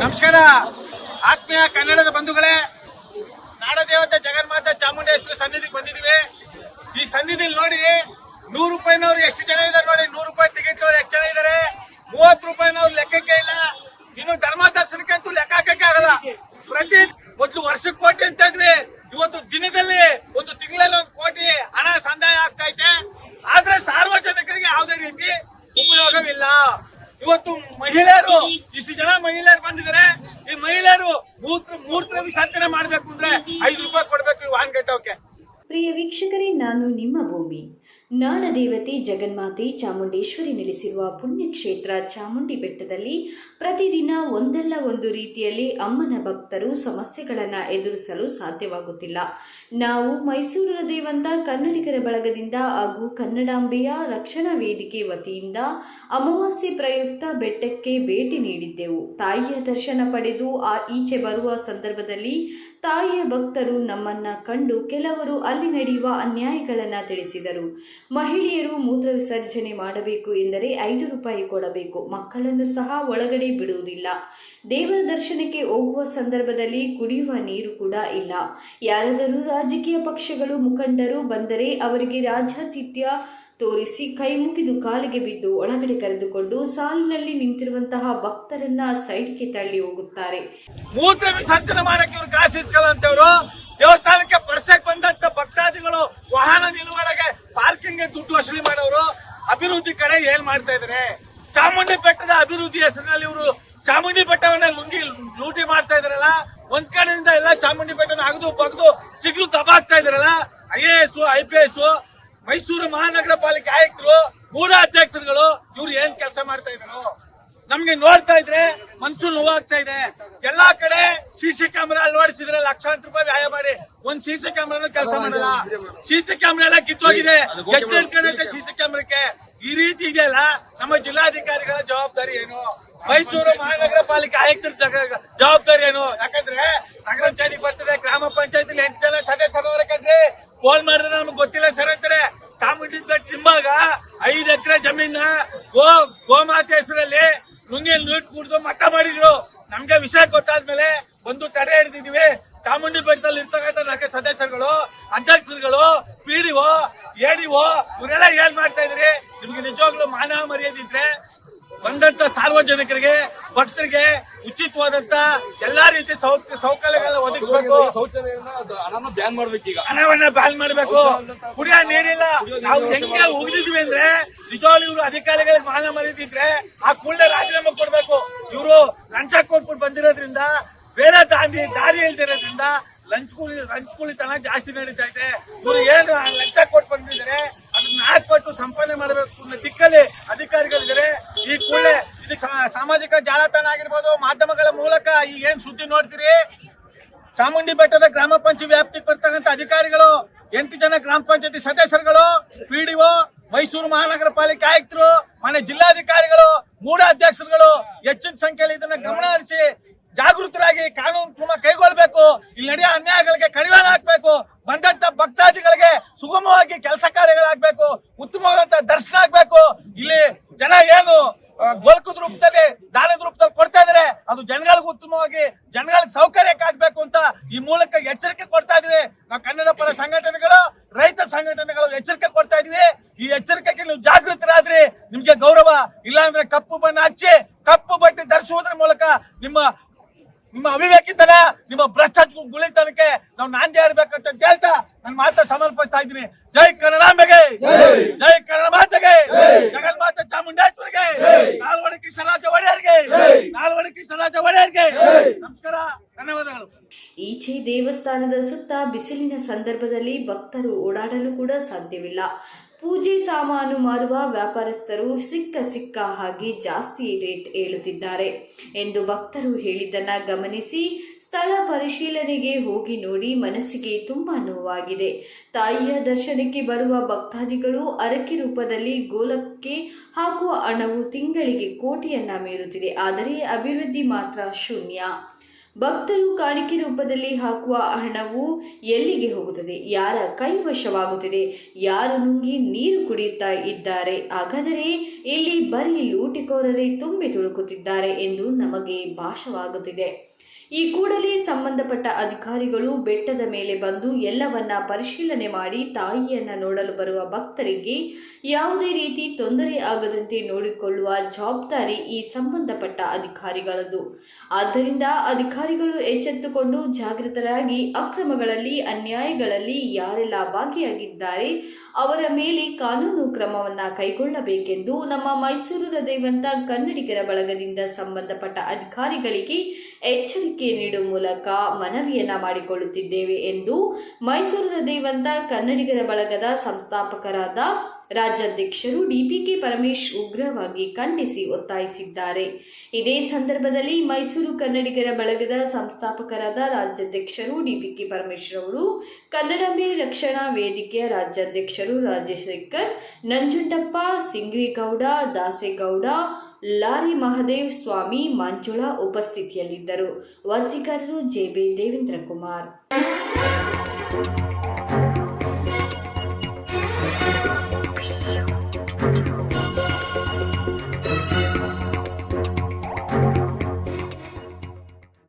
ನಮಸ್ಕಾರ. ಆತ್ಮೀಯ ಕನ್ನಡದ ಬಂಧುಗಳೇ, ನಾಡದೇವತೆ ಜಗನ್ಮಾತ ಚಾಮುಂಡೇಶ್ವರಿ ಸನ್ನಿಧಿಗೆ ಬಂದಿದ್ದೀವಿ. ಈ ಸನ್ನಿಧಿಲಿ ನೋಡಿ, ನೂರು ರೂಪಾಯಿನವ್ರು ಎಷ್ಟು ಜನ ಇದ್ದಾರೆ ನೋಡಿ, ನೂರು ರೂಪಾಯಿ ಟಿಕೆಟ್ ಎಷ್ಟು ಜನ ಇದ್ದಾರೆ? ಮೂವತ್ತು ರೂಪಾಯಿನವ್ರು ಲೆಕ್ಕಕ್ಕೆ ಇಲ್ಲ. ಇನ್ನು ಧರ್ಮ ದರ್ಶನಕ್ಕಂತೂ ಲೆಕ್ಕ ಹಾಕಕ್ಕೆ ಆಗಲ್ಲ. ಪ್ರತಿ ಮೊದಲು ವರ್ಷಕ್ಕೆ ಕೋಟಿ ಅಂತ ಇದ್ರಿ, ಇವತ್ತು ದಿನದಲ್ಲಿ ಒಂದು ತಿಂಗಳಲ್ಲಿ ಒಂದು ಕೋಟಿ ಹಣ ಸಂದಾಯ ಆಗ್ತಾ ಇದೆ ಆದ್ರೆ ಸಾರ್ವಜನಿಕರಿಗೆ ಯಾವುದೇ ರೀತಿ ಉಪಯೋಗವಿಲ್ಲ. ಇವತ್ತು ಮಹಿಳೆಯರು, ಇಷ್ಟು ಜನ ಮಹಿಳೆಯರು ಬಂದಿದ್ದಾರೆ. ಈ ಮಹಿಳೆಯರು ಮೂತ್ರ ಮೂತ್ರ ವಿಸರ್ಜನೆ ಮಾಡ್ಬೇಕು ಅಂದ್ರೆ ಐದು ರೂಪಾಯಿ ಕೊಡ್ಬೇಕು ವಾಹನ ಕಟ್ಟೋಕೆ ಪ್ರಿಯ ವೀಕ್ಷಕರೇ, ನಾನು ನಿಮ್ಮ ಭೂಮಿ. ನಾಡದೇವತೆ ಜಗನ್ಮಾತೆ ಚಾಮುಂಡೇಶ್ವರಿ ನೆಲೆಸಿರುವ ಪುಣ್ಯಕ್ಷೇತ್ರ ಚಾಮುಂಡಿ ಬೆಟ್ಟದಲ್ಲಿ ಪ್ರತಿದಿನ ಒಂದಲ್ಲ ಒಂದು ರೀತಿಯಲ್ಲಿ ಅಮ್ಮನ ಭಕ್ತರು ಸಮಸ್ಯೆಗಳನ್ನು ಎದುರಿಸಲು ಸಾಧ್ಯವಾಗುತ್ತಿಲ್ಲ. ನಾವು ಮೈಸೂರು ದೇವಂತ ಕನ್ನಡಿಗರ ಬಳಗದಿಂದ ಹಾಗೂ ಕನ್ನಡಾಂಬೆಯ ರಕ್ಷಣಾ ವೇದಿಕೆ ವತಿಯಿಂದ ಅಮಾವಾಸ್ಯೆ ಪ್ರಯುಕ್ತ ಬೆಟ್ಟಕ್ಕೆ ಭೇಟಿ ನೀಡಿದ್ದೆವು. ತಾಯಿಯ ದರ್ಶನ ಪಡೆದು ಆ ಈಚೆ ಬರುವ ಸಂದರ್ಭದಲ್ಲಿ ತಾಯಿಯ ಭಕ್ತರು ನಮ್ಮನ್ನ ಕಂಡು ಕೆಲವರು ಅಲ್ಲಿ ನಡೆಯುವ ಅನ್ಯಾಯಗಳನ್ನು ತಿಳಿಸಿದರು. ಮಹಿಳೆಯರು ಮೂತ್ರ ವಿಸರ್ಜನೆ ಮಾಡಬೇಕು ಎಂದರೆ ಐದು ರೂಪಾಯಿ ಕೊಡಬೇಕು. ಮಕ್ಕಳನ್ನು ಸಹ ಒಳಗಡೆ ಬಿಡುವುದಿಲ್ಲ. ದೇವರ ದರ್ಶನಕ್ಕೆ ಹೋಗುವ ಸಂದರ್ಭದಲ್ಲಿ ಕುಡಿಯುವ ನೀರು ಕೂಡ ಇಲ್ಲ. ಯಾರಾದರೂ ರಾಜಕೀಯ ಪಕ್ಷಗಳು ಮುಖಂಡರು ಬಂದರೆ ಅವರಿಗೆ ರಾಜ್ಯಾತಿಥ್ಯ ತೋರಿಸಿ ಕೈ ಮುಗಿದು ಕಾಲಿಗೆ ಬಿದ್ದು ಒಳಗಡೆ ಕರೆದುಕೊಂಡು ಸಾಲಿನಲ್ಲಿ ನಿಂತಿರುವಂತಹ ಭಕ್ತರನ್ನ ಸೈಡ್ಗೆ ತಳ್ಳಿ ಹೋಗುತ್ತಾರೆ. ಮೂತ್ರ ವಿಸರ್ಜನೆ ಮಾಡಕ್ಕೆ ಇವರು ಕಾಸು ದೇವಸ್ಥಾನಕ್ಕೆ ಪರ್ಸಕ್ ಬಂದಂತ ಭಕ್ತಾದಿಗಳು ವಾಹನ ನಿಲುಗಡೆಗೆ ಪಾರ್ಕಿಂಗ್ ದುಡ್ಡು ವಸೂಲಿ ಮಾಡೋರು. ಅಭಿವೃದ್ಧಿ ಕಡೆ ಏನ್ ಮಾಡ್ತಾ ಇದಾರೆ? ಚಾಮುಂಡಿ ಬೆಟ್ಟದ ಅಭಿವೃದ್ಧಿ ಹೆಸರಿನಲ್ಲಿ ಇವರು ಚಾಮುಂಡಿ ಬೆಟ್ಟವನ್ನ ಲುಂಗಿ ಲೂಟಿ ಮಾಡ್ತಾ ಇದಾರಲ್ಲ? ಒಂದ್ ಕಡೆಯಿಂದ ಎಲ್ಲ ಚಾಮುಂಡಿ ಬೆಟ್ಟನ ಅಗದು ಬಗ್ದು ಸಿಗ್ಲು ದಬಾಗ್ತಾ ಇದಾರಲ್ಲ? I A I P S Mysuru ಮಹಾನಗರ ಪಾಲಿಕೆ ಆಯುಕ್ತರು, ಮೂಲ ಅಧ್ಯಕ್ಷರುಗಳು, ಇವ್ರು ಏನ್ ಕೆಲಸ ಮಾಡ್ತಾ ಇದ್ರು ನಮ್ಗೆ ನೋಡ್ತಾ ಇದ್ರೆ ಮನ್ಸು ನೋವಾಗ್ತಾ ಇದೆ. ಎಲ್ಲಾ ಕಡೆ ಸಿಸಿ ಕ್ಯಾಮೆರಾ ಅಳವಡಿಸಿದ್ರೆ ಲಕ್ಷಾಂತರ ರೂಪಾಯಿ ವ್ಯಾಯ ಮಾಡಿ. ಒಂದ್ ಸಿಸಿ ಕ್ಯಾಮ್ರಾನು ಕೆಲಸ ಮಾಡಲ್ಲ. ಸಿಸಿ ಕ್ಯಾಮ್ರಾ ಎಲ್ಲ ಕಿತ್ತೋಗಿದೆ. ಎತ್ತಿಡ್ಕೊಂಡೈತೆ ಸಿಸಿ ಕ್ಯಾಮ್ರಾಕ್ಕೆ ಈ ರೀತಿ ಇದೆಯಲ್ಲ ನಮ್ಮ ಜಿಲ್ಲಾಧಿಕಾರಿಗಳ ಜವಾಬ್ದಾರಿ ಏನು? ಮೈಸೂರು ಮಹಾನಗರ ಪಾಲಿಕೆ ಆಯುಕ್ತರ ಜವಾಬ್ದಾರಿ ಏನು? ಯಾಕಂದ್ರೆ ನಗರ ಪಂಚಾಯತಿ ಬರ್ತದೆ, ಗ್ರಾಮ ಪಂಚಾಯತಿ ಎಂಟು ಜನ ಸದಸ್ಯರು ಕಣ್ರಿ. ಫೋನ್ ಮಾಡಿದ್ರೆ ನಮ್ಗೆ ಗೊತ್ತಿಲ್ಲ ಸರ್ ಅಂತಾರೆ. ಬೆಟ್ಟ ತಿಂಬಾಗ ಐದು ಎಕರೆ ಜಮೀನ ಗೋ ಗೋಮಾತೆ ಹೆಸರಲ್ಲಿ ನುಂಗಿ ನೀಟ್ ಕುಡಿದು ಮಟ್ಟ ಮಾಡಿದ್ರು. ನಮ್ಗೆ ವಿಷಯ ಗೊತ್ತಾದ್ಮೇಲೆ ಒಂದು ತಡೆ ಹಿಡಿದಿದ್ವಿ. ಚಾಮುಂಡಿ ಬೆಟ್ಟದಲ್ಲಿ ಇರ್ತಕ್ಕಂಥ ನಾಲ್ಕು ಸದಸ್ಯರುಗಳು, ಅಧ್ಯಕ್ಷರುಗಳು ಪಿಡಿಒ ಎಡಿಒ ಇವರೆಲ್ಲ ಏನ್ ಮಾಡ್ತಾ ಇದ್ರಿ? ನಿಮ್ಗೆ ನಿಜವಾಗ್ಲೂ ಮಾನವ ಮರ್ಯಾದೆ ಇದ್ರೆ ಬಂದಂತ ಸಾರ್ವಜನಿಕರಿಗೆ ಭಕ್ತರಿಗೆ ಉಚಿತವಾದಂತ ಎಲ್ಲಾ ರೀತಿ ಸೌಕರ್ಯಗಳನ್ನ ಒದಗಿಸಬೇಕು. ಶೌಚಾಲಯನ ಬ್ಯಾನ್ ಮಾಡ್ಬೇಕು ಮಾಡ್ಬೇಕೀಗ. ಹಣವನ್ನ ಬ್ಯಾನ್ ಮಾಡಬೇಕು. ಕುಡಿಯ ನೀರಿಲ್ಲ. ನಾವು ಹೆಂಗೆ ಉಗಿದಿದ್ವಿ ಅಂದ್ರೆ ನಿಜವಾಗ್ಲೂ ಇವರು ಅಧಿಕಾರಿಗಳಿಗೆ ಮಾನ ಮರೀತಿದ್ರೆ ಆ ಕೂಡಲೇ ರಾಜೀನಾಮೆ ಕೊಡ್ಬೇಕು. ಇವರು ಲಂಚ ಕೊಟ್ಬಿಟ್ಟು ಬಂದಿರೋದ್ರಿಂದ ಬೇರೆ ದಾರಿ ದಾರಿ ಇಲ್ದಿರೋದ್ರಿಂದ ಲಂಚ್ ಕೂಲಿ ಲಂಚ್ ಕೂಲಿತನ ಜಾಸ್ತಿ ನಡೀತಾ ಇದೆ. ಇವರು ಏನು ಲಂಚ ಕೊಟ್ಟು ಬಂದಿದ್ದಾರೆ ಅದನ್ನ ಪಟ್ಟು ಸಂಪಾದನೆ ಮಾಡಬೇಕು ಅನ್ನೋ ದಿಕ್ಕಲ್ಲಿ ಅಧಿಕಾರಿಗಳಿದ್ದಾರೆ. ಈ ಕೂಡಲೇ ಇದಕ್ಕೆ ಸಾಮಾಜಿಕ ಜಾಲತಾಣ ಆಗಿರ್ಬೋದು, ಮಾಧ್ಯಮಗಳ ಮೂಲಕ ಈಗ ಏನ್ ಸುದ್ದಿ ನೋಡ್ತೀರಿ? ಚಾಮುಂಡಿ ಬೆಟ್ಟದ ಗ್ರಾಮ ಪಂಚಾಯತ್ ವ್ಯಾಪ್ತಿಗೆ ಬರ್ತಕ್ಕಂಥ ಅಧಿಕಾರಿಗಳು, ಎಂಟು ಜನ ಗ್ರಾಮ ಪಂಚಾಯತಿ ಸದಸ್ಯರುಗಳು ಪಿಡಿಒ ಮೈಸೂರು ಮಹಾನಗರ ಪಾಲಿಕೆ ಆಯುಕ್ತರು ಮನೆ ಜಿಲ್ಲಾಧಿಕಾರಿಗಳು ಮೂಡ ಅಧ್ಯಕ್ಷರುಗಳು ಹೆಚ್ಚಿನ ಸಂಖ್ಯೆಯಲ್ಲಿ ಇದನ್ನ ಗಮನ ಹರಿಸಿ ಜಾಗೃತರಾಗಿ ಕಾನೂನು ಕ್ರಮ ಕೈಗೊಳ್ಳಬೇಕು. ಇಲ್ಲಿ ನಡೆಯೋ ಅನ್ಯಾಯಗಳಿಗೆ ಕಡಿವಾಣ ಹಾಕ್ಬೇಕು. ಬಂದಂತ ಭಕ್ತಾದಿಗಳಿಗೆ ಸುಗಮವಾಗಿ ಕೆಲಸ ಕಾರ್ಯಗಳಾಗಬೇಕು, ಉತ್ತಮವಾದಂತ ದರ್ಶನ ಆಗ್ಬೇಕು. ಇಲ್ಲಿ ಜನ ಏನು ಗೋಲ್ಕದ ರೂಪದಲ್ಲಿ, ದಾನದ ರೂಪದಲ್ಲಿ ಕೊಡ್ತಾ ಇದ್ರೆ. ಅದು ಜನಗಳಿಗೆ ಉತ್ತಮವಾಗಿ, ಜನಗಳಿಗೆ ಸೌಕರ್ಯಕ್ಕಾಗಬೇಕು ಅಂತ ಈ ಮೂಲಕ ಎಚ್ಚರಿಕೆ ಕೊಡ್ತಾ ಇದ್ರೆ ನಾವು ಕನ್ನಡ ಪರ ಸಂಘಟನೆಗಳು ರೈತ ಸಂಘಟನೆಗಳು ಎಚ್ಚರಿಕೆ ಕೊಡ್ತಾ ಇದೀವಿ ಈ ಎಚ್ಚರಿಕೆಗೆ ನೀವು ಜಾಗೃತರಾದ್ರಿ ನಿಮ್ಗೆ ಗೌರವ ಇಲ್ಲಾಂದ್ರೆ ಕಪ್ಪು ಬಣ್ಣ ಹಚ್ಚಿ ಕಪ್ಪು ಬಟ್ಟೆ ಧರಿಸುವುದರ ಮೂಲಕ ನಿಮ್ಮ ನಿಮ್ಮ ಅವಿವೇಕಿತನ ನಿಮ್ಮ ಭ್ರಷ್ಟಾಚಾರ ಗುಳಿತನಕ್ಕೆ ನಾವು ನಾಂದಿ ಆಡ್ಬೇಕಂತ ಹೇಳ್ತಾ ನನ್ನ ಮಾತ ಸಮರ್ಪಿಸ್ತಾ ಇದ್ದೀನಿ. ಜೈ ಕನ್ನಡಾಂಬೆಗೆ ಜೈ ಕನ್ನಡ ಮಾತೆಗೆ. ಜಗನ್ಮಾತೆ ಚಾಮುಂಡೇಶ್ವರಿಗೆ. ನಾಲ್ವಡಿ ಕೃಷ್ಣರಾಜ ಒಡೆಯರ್ಗೆ. ನಾಲ್ವಡಿ ಕೃಷ್ಣರಾಜ ಒಡೆಯರ್ಗೆ. ನಮಸ್ಕಾರ, ಧನ್ಯವಾದಗಳು. ಈಚೆ ದೇವಸ್ಥಾನದ ಸುತ್ತ ಬಿಸಿಲಿನ ಸಂದರ್ಭದಲ್ಲಿ ಭಕ್ತರು ಓಡಾಡಲು ಕೂಡ ಸಾಧ್ಯವಿಲ್ಲ. ಪೂಜೆ ಸಾಮಾನು ಮಾರುವ ವ್ಯಾಪಾರಸ್ಥರು ಸಿಕ್ಕ ಸಿಕ್ಕ ಹಾಗೆ ಜಾಸ್ತಿ ರೇಟ್ ಹೇಳುತ್ತಿದ್ದಾರೆ ಎಂದು ಭಕ್ತರು ಹೇಳಿದ್ದನ್ನು ಗಮನಿಸಿ ಸ್ಥಳ ಪರಿಶೀಲನೆಗೆ ಹೋಗಿ ನೋಡಿ ಮನಸ್ಸಿಗೆ ತುಂಬ ನೋವಾಗಿದೆ. ತಾಯಿಯ ದರ್ಶನಕ್ಕೆ ಬರುವ ಭಕ್ತಾದಿಗಳು ಅರಕೆ ರೂಪದಲ್ಲಿ ಗೋಲಕ್ಕೆ ಹಾಕುವ ಹಣವು ತಿಂಗಳಿಗೆ ಕೋಟಿಯನ್ನ ಮೀರುತ್ತಿದೆ. ಆದರೆ ಅಭಿವೃದ್ಧಿ ಮಾತ್ರ ಶೂನ್ಯ. ಭಕ್ತರು ಕಾಣಿಕೆ ರೂಪದಲ್ಲಿ ಹಾಕುವ ಹಣವು ಎಲ್ಲಿಗೆ ಹೋಗುತ್ತದೆ? ಯಾರ ಕೈವಶವಾಗುತ್ತಿದೆ? ಯಾರು ನುಂಗಿ ನೀರು ಕುಡಿಯುತ್ತಾ ಇದ್ದಾರೆ? ಹಾಗಾದರೆ ಇಲ್ಲಿ ಬರೀ ಲೂಟಿಕೋರರೇ ತುಂಬಿ ತುಳುಕುತ್ತಿದ್ದಾರೆ ಎಂದು ನಮಗೆ ಭಾಷವಾಗುತ್ತಿದೆ ಈ ಕೂಡಲೇ ಸಂಬಂಧಪಟ್ಟ ಅಧಿಕಾರಿಗಳು ಬೆಟ್ಟದ ಮೇಲೆ ಬಂದು ಎಲ್ಲವನ್ನ ಪರಿಶೀಲನೆ ಮಾಡಿ ತಾಯಿಯನ್ನ ನೋಡಲು ಬರುವ ಭಕ್ತರಿಗೆ ಯಾವುದೇ ರೀತಿ ತೊಂದರೆ ಆಗದಂತೆ ನೋಡಿಕೊಳ್ಳುವ ಜವಾಬ್ದಾರಿ ಈ ಸಂಬಂಧಪಟ್ಟ ಅಧಿಕಾರಿಗಳದ್ದು. ಆದ್ದರಿಂದ ಅಧಿಕಾರಿಗಳು ಎಚ್ಚೆತ್ತುಕೊಂಡು ಜಾಗೃತರಾಗಿ ಅಕ್ರಮಗಳಲ್ಲಿ, ಅನ್ಯಾಯಗಳಲ್ಲಿ ಯಾರೆಲ್ಲ ಭಾಗಿಯಾಗಿದ್ದಾರೆ, ಅವರ ಮೇಲೆ ಕಾನೂನು ಕ್ರಮವನ್ನ ಕೈಗೊಳ್ಳಬೇಕೆಂದು ನಮ್ಮ ಮೈಸೂರು ಹೃದಯವಂತ ಕನ್ನಡಿಗರ ಬಳಗದಿಂದ ಸಂಬಂಧಪಟ್ಟ ಅಧಿಕಾರಿಗಳಿಗೆ ಎಚ್ಚರಿಕೆ ನೀಡುವ ಮೂಲಕ ಮನವಿಯನ್ನ ಮಾಡಿಕೊಳ್ಳುತ್ತಿದ್ದೇವೆ ಎಂದು ಮೈಸೂರಿನ ದೇವಂತ ಕನ್ನಡಿಗರ ಬಳಗದ ಸಂಸ್ಥಾಪಕರಾದ ರಾಜ್ಯಾಧ್ಯಕ್ಷರು ಡಿಪಿಕೆ ಪರಮೇಶ್ ಉಗ್ರವಾಗಿ ಖಂಡಿಸಿ ಒತ್ತಾಯಿಸಿದ್ದಾರೆ. ಇದೇ ಸಂದರ್ಭದಲ್ಲಿ ಮೈಸೂರು ಕನ್ನಡಿಗರ ಬಳಗದ ಸಂಸ್ಥಾಪಕರಾದ ರಾಜ್ಯಾಧ್ಯಕ್ಷರು ಡಿಪಿಕೆ ಪರಮೇಶ್ ಅವರು ಕನ್ನಡಾಂಬೆ ರಕ್ಷಣಾ ವೇದಿಕೆಯ ರಾಜ್ಯಾಧ್ಯಕ್ಷರು ರಾಜಶೇಖರ್, ನಂಜುಂಡಪ್ಪ, ಸಿಂಗ್ರಿಗೌಡ, ದಾಸೇಗೌಡ ಲಾರಿ ಮಹದೇವ್ ಸ್ವಾಮಿ ಮಂಜುಳಾ ಉಪಸ್ಥಿತಿಯಲ್ಲಿದ್ದರು. ವರದಿಗಾರರು ಜೆಬಿ ದೇವೇಂದ್ರ ಕುಮಾರ್.